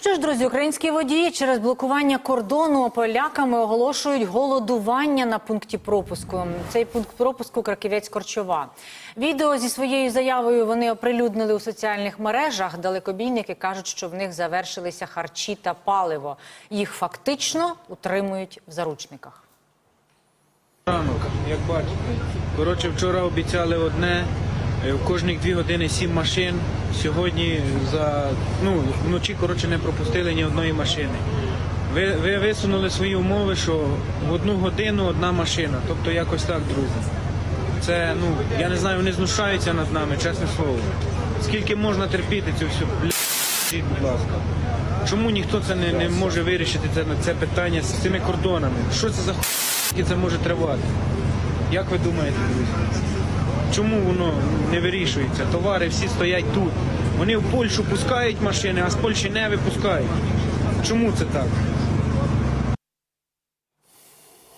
що ж, друзі, українські водії через блокування кордону поляками оголошують голодування на пункті пропуску. Цей пункт пропуску Краківець Корчова. Відео зі своєю заявою вони оприлюднили у соціальних мережах. Далекобійники кажуть, що в них завершилися харчі та паливо. Їх фактично утримують в заручниках. Ранок, як бачите. Коротше, вчора обіцяли одне, е, кожні дві години сім машин. Сьогодні за ну вночі коротше не пропустили ні одної машини. Ви, ви висунули свої умови, що в одну годину одна машина. Тобто якось так, друзі. Це ну я не знаю, вони знущаються над нами, чесне слово. Скільки можна терпіти цю всю бля, скажіть, будь ласка. Чому ніхто це не, не може вирішити це, це питання з цими кордонами? Що це за хуй, це може тривати? Як ви думаєте, друзі? Чому воно не вирішується? Товари всі стоять тут. Вони в Польщу пускають машини, а з Польщі не випускають. Чому це так?